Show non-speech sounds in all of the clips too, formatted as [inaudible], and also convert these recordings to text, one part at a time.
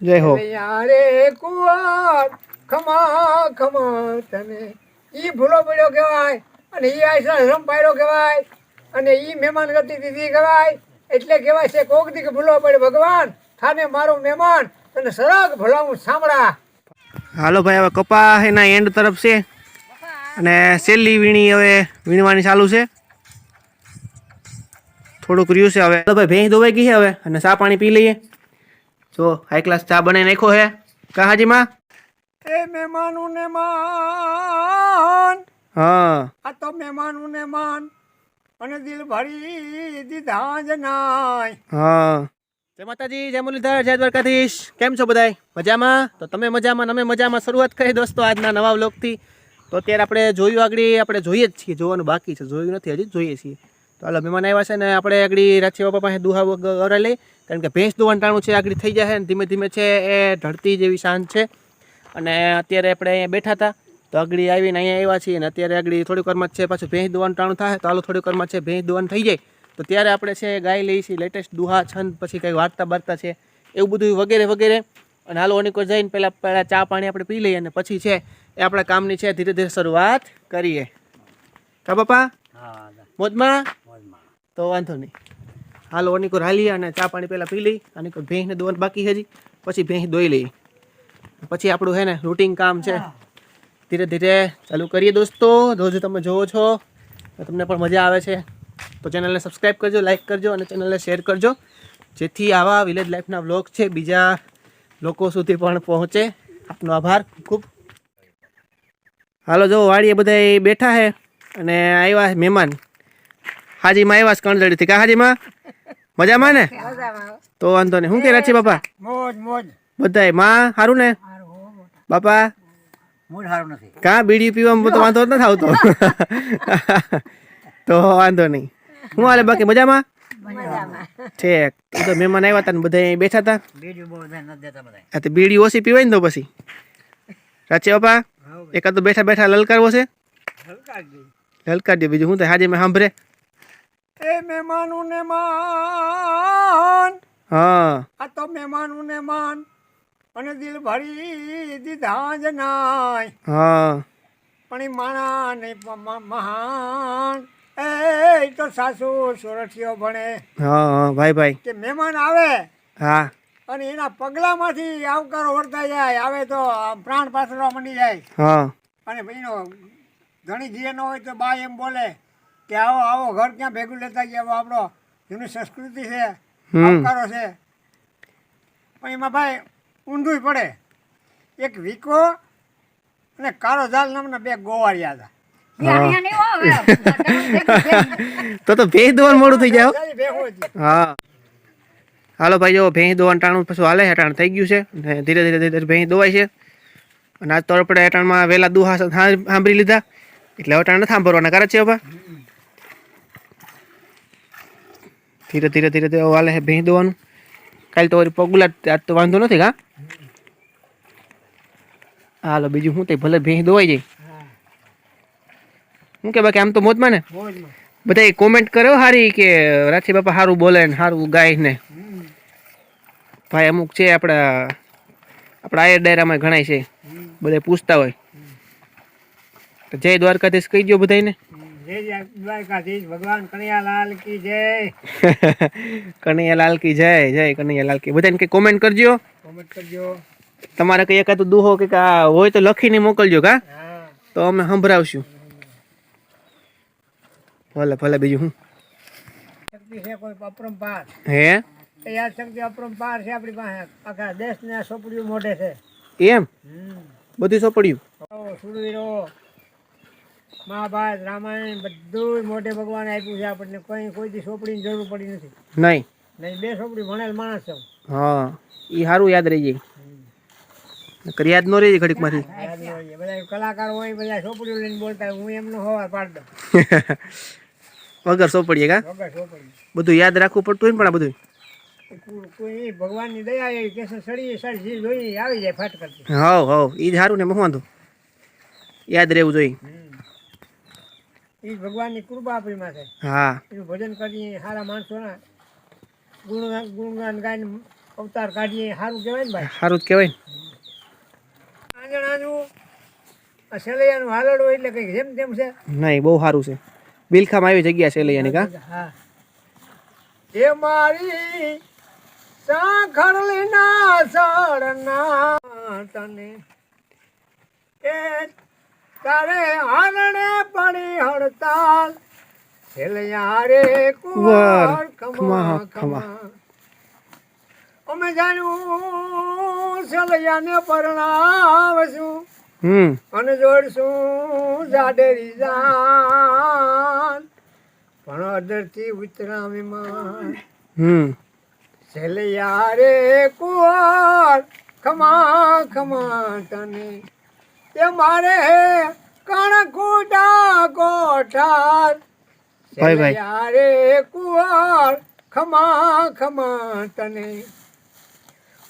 જય હો. યારે કુંવર ખમા ખમા તને ઈ ભૂલો પડ્યો કહેવાય અને ઈ આશરા રમ પાડ્યો કહેવાય અને ઈ મહેમાન ગતિ દીધી કહેવાય એટલે કહેવાય છે કોક દી કે ભૂલો પડે ભગવાન થાને મારો મહેમાન તને સરગ ભલાવું સાંભળા. હાલો ભાઈ હવે કપા એના એન્ડ તરફ છે. અને છેલ્લી વીણી હવે વીણવાની ચાલુ છે. થોડુંક રહ્યું છે હવે. ભાઈ ભેંસ ધોવાઈ ગઈ છે હવે અને સા પાણી પી લઈએ. જો હાઈ ક્લાસ ચા બનાવી નાખ્યો હે. કા હાજીમાં એ મહેમાનું ને માન. હા. આ તો મહેમાનું ને માન. અને દિલ ભરી દીધા જ નાય. હા. જય માતાજી જય મુરલીધર જય દ્વારકાધીશ. કેમ છો બધાય? મજામાં? તો તમે મજામાં અમે મજામાં. શરૂઆત કરી દોસ્તો આજના નવા વ્લોગથી. તો અત્યારે આપણે જોયું આગળ આપણે જોઈએ જ છીએ જોવાનું બાકી છે. જોયું નથી હજી જોઈએ છીએ. તો હાલો મહેમાન આવ્યા છે ને આપણે આગળ રાચી બાપા પાસે દુહા ગવરા લઈ કારણ કે ભેંસ દુવાનું ટાણું છે આગળ થઈ જાય ને ધીમે ધીમે છે એ ઢળતી જેવી શાંત છે. અને અત્યારે આપણે અહીંયા બેઠા હતા. તો આગળ આવીને અહીંયા આવ્યા છીએ અને અત્યારે આગળ થોડીક વારમાં છે પાછું ભેંસ દુવાનું ટાણું થાય તો હાલો થોડીક વારમાં છે ભેંસ દુવાનું થઈ જાય. તો ત્યારે આપણે છે ગાય લઈએ છીએ લેટેસ્ટ દુહા છંદ પછી કંઈ વાર્તા બાર્તા છે એવું બધું વગેરે વગેરે. અને હાલો ઓનીકોર જઈને પહેલાં પહેલાં ચા પાણી આપણે પી લઈએ અને પછી છે એ આપણા કામની છે ધીરે ધીરે શરૂઆત કરીએ. કા બાપા? મોજમાં? તો વાંધો નહીં. હાલો અનિકો હાલીએ અને ચા પાણી પહેલાં પી લઈ અને ભેંસને દોવાનું બાકી હજી. પછી ભેંસ દોઈ લઈ પછી આપણું છે ને રૂટિન કામ છે. ધીરે ધીરે ચાલુ કરીએ દોસ્તો. રોજ તમે જોવો છો તમને પણ મજા આવે છે. તો ચેનલને સબસ્ક્રાઈબ કરજો લાઈક કરજો અને ચેનલને શેર કરજો. જેથી આવા વિલેજ લાઈફના વ્લોગ છે બીજા લોકો સુધી પણ પહોંચે. આપનો આભાર, ખૂબ. હાલો, જો વાડીએ બધા બેઠા છે અને આવ્યા મહેમાન. હાજીમાં આવ્યા કણજડીથી કા હાજીમાં? મજામાં ને? તો વાંધો નહીં. શું કે રાચી બાપા? મોજ મોજ. બધાયમાં સારું ને? બાપા? મૂડ કા બીડી પીવામાં તો વાંધો જ નથી આવતો. તો વાંધો નહીં. શું હાલે બાકી મજામાં? ઠીક. તો મહેમાન આવ્યા હતા ને બધા અહીં બેઠા હતા. બીજું બહુ ધ્યાન નથી દેતા બધા આ તો બીડી ઓછી પીવાય ને તો પછી. રાચી બાપા? એકાદ તો બેઠા બેઠા લલકારવો છે. લલકાર દે બીજું. શું થાય હાજે મેં સાંભળે. એ મહેમાનું ને માન. હા. આ તો મહેમાનું ને માન. અને દિલ ભરી દીધા જ નાય. હા. પણ એ માણા ને મહાન. એ તો સાસુ સુરતીઓ ભણે. હા ભાઈ ભાઈ. કે મહેમાન આવે. હા. અને એના પગલામાંથી આવકારો વર્તાઈ જાય. આવે તો પ્રાણ પાસરવા મંડી જાય. હા. અને એનો ઘણી જીએ ન હોય તો બા એમ બોલે. કે આવો આવો ઘર ક્યાં ભેગું લેતા ગયા? આપણો જૂની સંસ્કૃતિ છે હમ. આવકારો છે. પણ એમાં ભાઈ ઊંધું પડે. એક વિકો અને કાળો જાલ નામના બે ગોવાળિયા હતા. તો તો ભેંસ દોવાનું મોડું થઈ જાય હો. હાલો ભાઈ જો ભેંસ દોવાનું ટાણું પછી હાલે હેટાણ થઈ ગયું છે. ને ધીરે ધીરે ધીરે ભેંસ દોવાય છે. અને આજ તો આપણે હેટાણમાં વહેલા દુહા સાંભળી લીધા. એટલે હવે ટાણ નથી સાંભળવાના. કરે છે બાપા ધીરે ધીરે ધીરે ધીરે વાલે છે, ભેંસ દેવાનું. કાલે તો પગુલા આજ તો વાંધો નથી કા? હાલો, બીજું શું થાય? ભલે ભેંસ દોવાઈ જાય. શું કે બાકી, આમ તો મોજમાં ને? બધા કોમેન્ટ કર્યો હારી કે રાઠી બાપા સારું બોલે ને સારું ગાય ને. ભાઈ અમુક છે આપણા આપણા આયર ડાયરામાં ગણાય છે. બધા પૂછતા હોય. જય દ્વારકાધીશ કહી દો બધાને જય જય દ્વારકાધીશ ભગવાન કનૈયાલાલ કી જય. [laughs] કનૈયાલાલ કી જય જય કનૈયાલાલ કી. બધાને કંઈ કોમેન્ટ કરજો. કોમેન્ટ કરજો. તમારે કઈ એકાદ દુહો કે હોય તો લખીને મોકલજો કા? તો અમે સંભળાવશું. ભલે ભલે બીજું હું? શક્તિ છે કોઈ અપરંપાર? હે? યાદ શક્તિ અપરંપાર છે આપણી પાસે? આખા દેશને સોપડીઓ મોઢે છે. એમ? બધું સોપડ્યું સુરવીરો મહાભારત રામાયણ બધું મોટે ભગવાન આપ્યું છે આપણને. કોઈ કોઈ સોપડી સોપડીની જરૂર પડી નથી. નહીં. નહીં બે સોપડી ભણેલ માણસ છે હા એ સારું યાદ રહી જાય. નકર યાદ ન રહી જાય ન હોય. બધા કલાકાર હોય બધા સોપડીઓ લઈને બોલતા. હું એમનો હોવા પાડ દઉં. [laughs] વગર સોપડીએ કા? વગર સોપડી બધું યાદ રાખવું પડતું હોય ને પણ આ બધું કોઈ- ભગવાનની દયા કે સડી સડી જીવ જોઈએ આવી જાય ફટ કરતી. હવ હવ એ જ સારું ને એમાં યાદ રહેવું જોઈએ. એ ભગવાનની કૃપા આપણી માથે. હા. એનું ભજન કરીએ સારા માણસોના ગુણગાન ગુણગાન ગાઈને અવતાર કાઢીએ સારું કહેવાય ને ભાઈ. સારું જ કહેવાય ને. આંજણાનું આ સેલૈયાનું હાલડું એટલે કંઈક જેમ તેમ છે. નહીં બહુ સારું છે. બિલખામાં આવી જગ્યા લઈ કા? હા. એ મારી સાંખળલીના સળના તને. એ તારે આનણે પડી હડતાલ. છેલ્યા રે કુંવર ખમા ખમા, અમે જાણ્યું છેલ્યાને પરણાવશું. અને જોડશું જાડેરી જાન. પણ અડરથી ઉતરામીમાં છેલ્યા રે કુંવર ખમા ખમા તને. એ મારે કણકુટા કોઠાર ભાઈ, ભાઈ. છેલ્યા રે ખમા ખમા તને.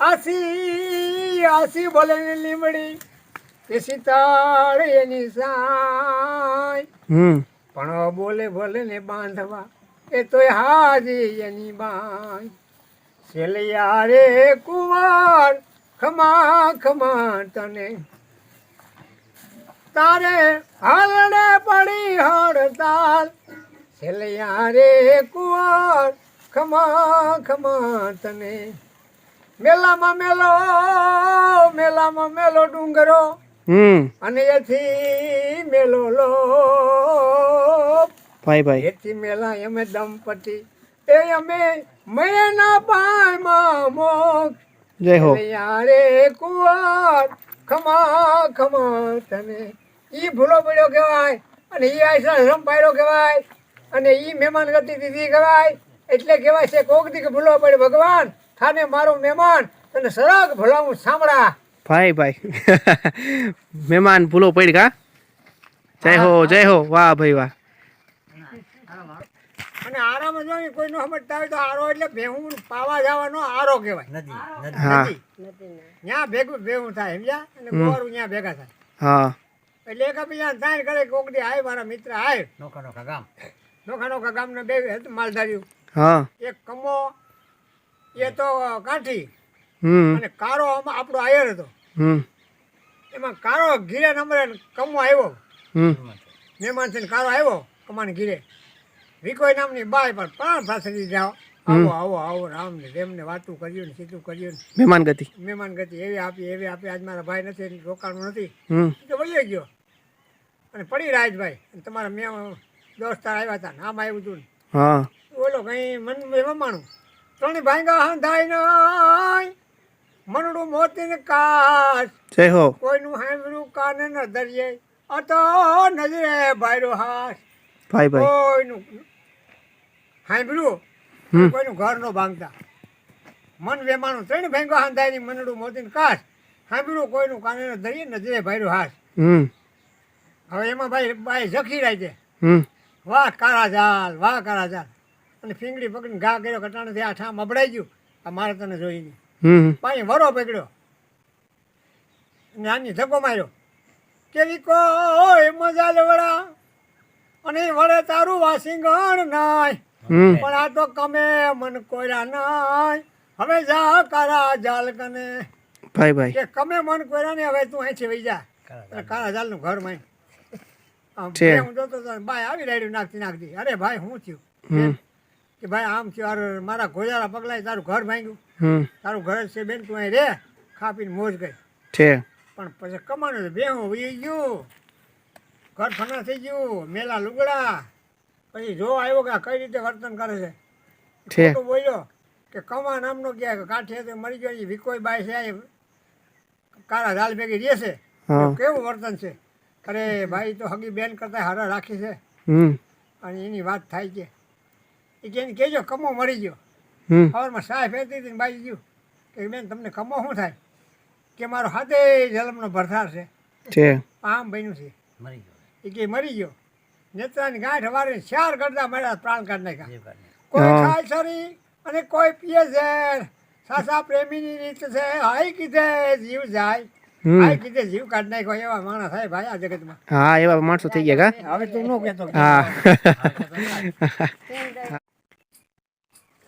આસી આસી બોલે લીમડી. એ સીતાળ એની સાય પણ બોલે ભલે ને બાંધવા. એ તોય હાજી એની બાઈ. છેલ્યા રે કુંવર ખમા ખમા તને. તારે હાલડે પડી હડતાલ. છેલ્યા રે કુંવર ખમા ખમા તને. મેલામાં મેલો મેલામાં મેલો ડુંગરો. અને એથી મેલો લો ભાઈ ભાઈ. એથી મેલા અમે દંપતી. એ અમે મેના પાયમાં મોક જય હો. યારે કુંવર ખમા ખમા તને. ઈ ભૂલો પડ્યો કહેવાય અને એ આયસા પાડ્યો કહેવાય અને એ મહેમાન ગતિ દીધી કહેવાય. એટલે કહેવાય છે કોક દી કે ભૂલો પડ્યો ભગવાન થાને મારો મહેમાન તને સરગ ભલાવું સાંભળા. ભાઈ ભાઈ. [laughs] મહેમાન ભૂલો પડી કા? જય હો જય હો. વાહ ભાઈ વાહ. અને આરામ જો કોઈ નો સમજતા હોય તો આરો એટલે ભેહું પાવા જવાનો આરો કહેવાય. હા. ત્યાં ભેગું ભેહું થાય સમજ્યા? અને. ગોરું ત્યાં ભેગા થાય. હા. એટલે એકબીજા તાણ કરે કોક દી આય મારા મિત્ર આય નોખા નોખા ગામ. નોખા નોખા ગામના બે હતું માલધાર્યું હા. એક કમો એ તો કાઠી. અને કારો આમાં આપણો આયર હતો. હમ. એમાં કારો ઘીરે નંબરે કમો આવ્યો. હમ. મહેમાન થઈને કારો આવ્યો કમાને ઘીરે. વિકોઈ નામની બાય પણ પ્રાણ ફાસરી જાઓ. આવો આવો આવો રામ ને તેમને વાતું કર્યું ને સીધું કર્યું ને. મહેમાન ગતિ. મહેમાન ગતિ એવી આપી એવી આપી. આજ મારા ભાઈ નથી રોકાણું નથી. હમ. તો વયો ગયો. અને પડી રાજભાઈ તમારા મેં દોસ્તાર આવ્યા હતા નામ આવ્યું હતું હા. બોલો કઈ મન રમાણું ત્રણ ભાંગા હંધાઈ નાય મનડું જય હો. કોઈનું હાંભળું કાને ન ધરીએ. અતો નજરે ભાઈરો હાશ ભાઈ ભાઈ. કોઈનું હાંભળ્યું કોઈનું ઘર નો ભાંગતા. મન વેમાણું. ત્રણ ભાંગા હંધાઈ ની મનડું મોતી ને કાશ હાંભળ્યું કોઈનું કાને ન ધરીએ નજરે ભાઈરો હાશ હમ. હવે એમાં ભાઈ ભાઈ જખી રહી છે. વાહ કાળા જાલ વાહ કાળા જાલ અને ફીંગડી પકડીને ઘા કર્યો કટાણાથી આ ઠામ અબડાઈ ગયું. આ મારે તને જોઈ નહીં પાણી વરો પકડ્યો. નાની ધક્કો માર્યો. કેવી કોઈ મજા લેવડા અને વડે તારું વાસિંગણ નાય. પણ આ તો કમે મન કોયરા નાય. હવે જા કાળા જાલ કને. ભાઈ ભાઈ. કે કમે મન કોયરા ને હવે તું અહીંથી વહી જા. કારા જાલનું ઘરમાં છે. હું જોતો તો ભાઈ આવી રાડ્યું નાખતી નાખતી. અરે ભાઈ હું થયું? કે ભાઈ આમ થયું અરે મારા ગોજારા પગલાય તારું ઘર ભાંગ્યું. તારું ઘર છે બેન તું અહીં રે ખા પીને મોજ ગઈ છે. પણ પછી કમાનું બે હું વહી ગયું. ઘર ફના થઈ ગયું મેલા લુગડા. પછી જો આવ્યો કે કઈ રીતે વર્તન કરે છે. ખોટું બોલ્યો કે કમા નામનો કે કાઠે તો મરી ગયો વિકોઈ બાય છે કારા કાળા ઝાલ ભેગી રહે છે. હા. કેવું વર્તન છે? અરે ભાઈ તો હગી બેન કરતા હારા રાખી છે. હમ. અને એની વાત થાય છે. એ કે એને કહેજો કમો મરી ગયો. હમ. સવારમાં સાહેબ ફેરતી હતી બાઈ ગયું. કે બેન તમને કમો શું થાય? કે મારો હાથે જલમનો ભરથાર છે. આમ બન્યું છે. મરી ગયો. એ કે મરી ગયો. નેત્રાની ગાંઠ વારે ચાર કરતા મળ્યા પ્રાણ કાઢ નાખ્યા. કોઈ. ખાય સરી અને કોઈ પીએ છે. સાસા પ્રેમીની રીત છે. હાઈ કીધે જીવ જાય. જીવ કાઢ નાખ્યો એવા માણસ થાય ભાઈ આ જગતમાં. હા એવા માણસો થઈ ગયા કા? હવે તું ન કહેતો હા. [laughs]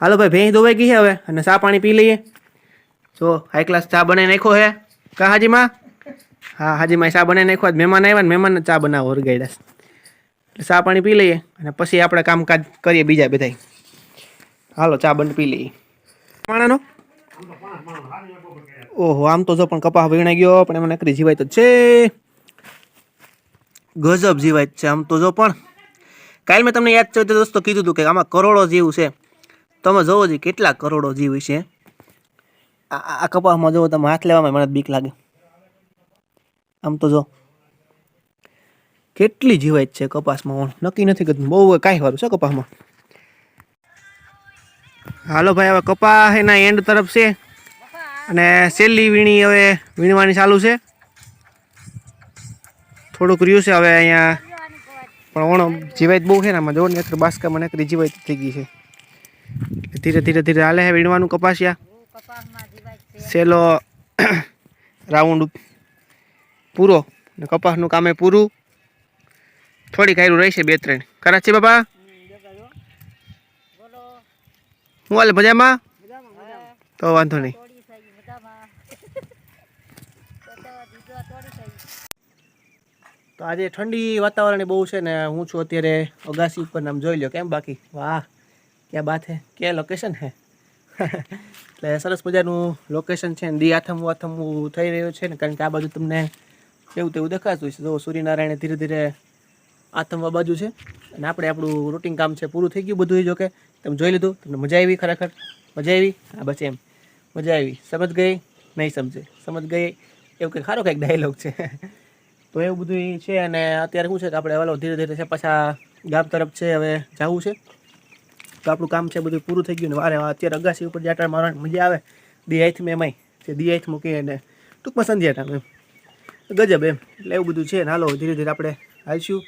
હાલો ભાઈ ભેંસ ધોવાઈ ગઈ છે હવે અને ચા પાણી પી લઈએ. જો હાઈ ક્લાસ ચા બનાવી નાખ્યો હે કા હાજીમાં? હા હાજીમાં ચા બનાવી નાખ્યો. મહેમાન આવ્યા ને મહેમાનને ચા બનાવો વરગાડ્યા એટલે ચા પાણી પી લઈએ અને પછી આપણે કામકાજ કરીએ બીજા બધા હાલો ચા બંધ પી લઈએ. પાણાનો ઓહો, આમ તો જો પણ કપા વીણાઈ ગયો, પણ એમાં નકરી જીવાય તો છે. ગજબ જીવાય છે આમ તો જો પણ. કાલ મેં તમને યાદ છે દોસ્તો કીધું હતું કે આમાં કરોડો જીવ છે. તમે જોવો જે, કેટલા કરોડો જીવ છે. આ કપાસમાં જોવો, તમે હાથ લેવામાં મને બીક લાગે. આમ તો જો. કેટલી જીવાય છે કપાસમાં નક્કી નથી કરતું. બહુ કાંઈ વારું છે કપાસમાં. હાલો ભાઈ, હવે કપાસ એના એન્ડ તરફ છે. અને છેલ્લી વીણી હવે વીણવાની ચાલુ છે. થોડુંક રહ્યું છે હવે અહીંયા. પણ ઓણો જીવાય બહુ છે ને આમાં. જો ને એક બાસ્કામાં નકરી જીવાય થઈ ગઈ છે. ધીરે ધીરે ધીરે હાલે છે વીણવાનું કપાસિયા. સેલો [coughs] રાઉન્ડ પૂરો. ને કપાસનું કામે પૂરું. થોડી કાયરું રહેશે બે ત્રણ. કરાચી બાપા? હું. હાલે? મજામાં. તો વાંધો નહીં. તો આજે ઠંડી વાતાવરણ બહુ છે ને હું છું અત્યારે અગાસી ઉપર નામ જોઈ લો કેમ બાકી? વાહ, ક્યાં બાત હે? ક્યાં લોકેશન હે? એટલે સરસ મજાનું લોકેશન છે ને દી આથમવું આથમવું થઈ રહ્યું છે ને, કારણ કે આ બાજુ તમને એવું તેવું દેખાતું છે જો સૂર્યનારાયણ ધીરે ધીરે આથમવા બાજુ છે અને આપણે આપણું રૂટિન કામ છે પૂરું થઈ ગયું બધું જો કે તમે જોઈ લીધું, તમને મજા આવી ખરેખર? મજા આવી? હા, બસ એમ. મજા આવી. સમજ ગઈ? નહીં સમજે. સમજ ગઈ? એવું કંઈક સારો કંઈક ડાયલોગ છે. તો એવું બધું છે અને અત્યારે શું છે કે આપણે હલો ધીરે ધીરે છે પાછા ગામ તરફ છે, હવે જવું છે. તો આપણું કામ છે બધું પૂરું થઈ ગયું ને વારે અત્યારે અગાસી ઉપર જાટા મારવાની મજા આવે. દિયાઈથ મેં એમાંય જે દિયાઈથ મૂકીએ અને ટૂંકમાં સંધ્યા ટાઈમ. એમ ગજબ એમ, એટલે એવું બધું છે ને હાલો ધીરે ધીરે આપણે હાલશું.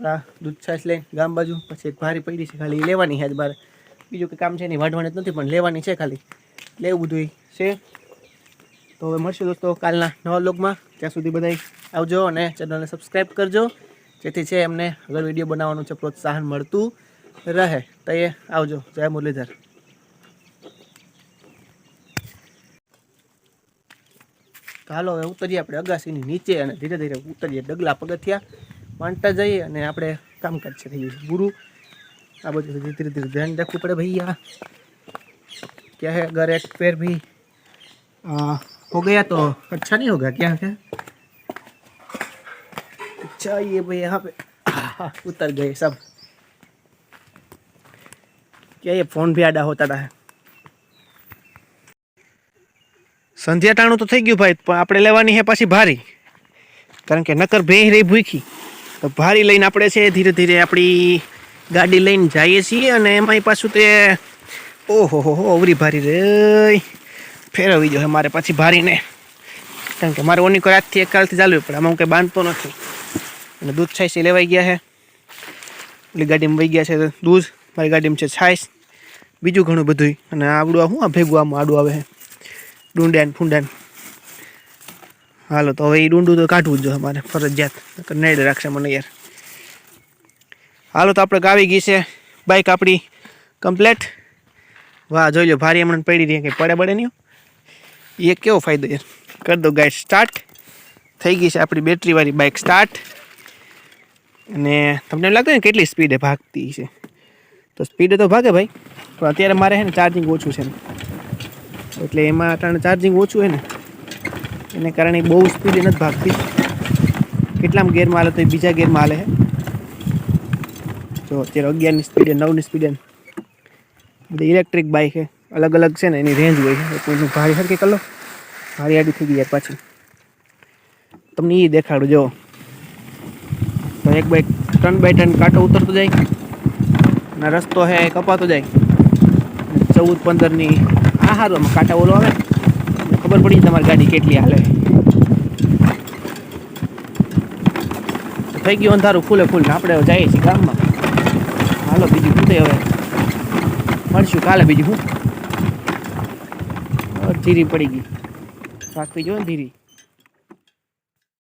આ દૂધ છાશ લઈને ગામ બાજુ, પછી એક ભારી પડી છે ખાલી લેવાની છે બાર બીજું કંઈ કામ છે નહીં, વાઢવાની જ નથી, પણ લેવાની છે ખાલી. એટલે એવું બધું છે. તો હવે મળશું દોસ્તો કાલના નવા લોગમાં ત્યાં સુધી બધા આવજો અને ચેનલને સબસ્ક્રાઈબ કરજો જેથી છે એમને અગર વિડીયો બનાવવાનું છે પ્રોત્સાહન મળતું રહે તો એ આવજો જય મુરલીધર તો હાલો હવે ઉતરીએ આપણે અગાસીની નીચે અને ધીરે ધીરે ઉતરીએ ડગલા પગથિયા માંડતા જઈએ અને આપણે કામકાજ છે થઈ ગયું ગુરુ આ બધું ધીરે ધીરે ધ્યાન રાખવું પડે ભૈયા क्या है अगर एक पैर भी आ, हो गया तो अच्छा नहीं होगा क्या है अच्छा ये भाई यहाँ पे उतर गए सब। क्या ये फ़ोन भी आडा होता था? संध्या टाणु तो थी गयु भाई आप लेवानी है पी भारी कारण के नकर भे रही भूखी तो भारी लाइन अपने से धीरे धीरे अपनी गाड़ी लाइन जाइए छे पास ओहो हो हो अवरी भारी रे फेरवी जो है मारे पीछे भारी ने कारण मारे ओनी को आज थी एक काल चालू पड़े आम कहीं बांधते नहीं અને દૂધ છાશ એ લેવાઈ ગયા છે. ઓલી ગાડીમાં વહી ગયા છે દૂધ, મારી ગાડીમાં છે છાશ બીજું ઘણું બધું અને આવડું શું? આ ભેગું આમાં આડું આવે છે. ડુંડાન, ફૂંડાન. હાલો, તો હવે એ ડુંડું તો કાઢવું જ જોઈએ મારે ફરજિયાત. નકર રાખશે મને યાર. હાલો, તો આપણે ગાવી ગઈ છે બાઇક આપણી કમ્પ્લેટ. વાહ, જોઈ લો, ભારી હમણાં પડી રહી કંઈ પડે પડે નહીં એ કેવો ફાયદો યાર. કરી દો ગાઈડ, સ્ટાર્ટ. થઈ ગઈ છે આપણી બેટરીવાળી બાઇક સ્ટાર્ટ. અને તમને એમ લાગતું ને કેટલી સ્પીડે ભાગતી છે. તો સ્પીડે તો ભાગે ભાઈ, પણ અત્યારે મારે છે ને ચાર્જિંગ ઓછું છે એટલે એમાં અટાણે ચાર્જિંગ ઓછું છે ને, એને કારણે બહુ સ્પીડે નથી ભાગતી. કેટલામાં ગેરમાં હાલે તો એ બીજા ગેરમાં હાલે છે. જો અત્યારે અગિયારની સ્પીડે નવની સ્પીડે બધી ઇલેક્ટ્રિક બાઇક છે. અલગ અલગ છે ને, એની રેન્જ હોય છે. કોઈનું ભારી સરખી કલો ભારી આડી થઈ ગઈ યાર પાછી. તમને એ દેખાડું, જો. તો એક બાય ટન બાય ટન કાંટો ઉતરતો જાય. અને રસ્તો એ કપાતો જાય. ચૌદ પંદરની આ સારું આમાં કાંટા ઓલો આવે. ખબર પડી તમારી ગાડી કેટલી હાલે. થઈ ગયું અંધારું ફૂલે ફૂલ આપણે જઈએ છીએ ગામમાં. હાલો, બીજું શું હવે? મળશું કાલે બીજું શું ધીરી પડી ગઈ. રાખવી જોઈએ ને ધીરી?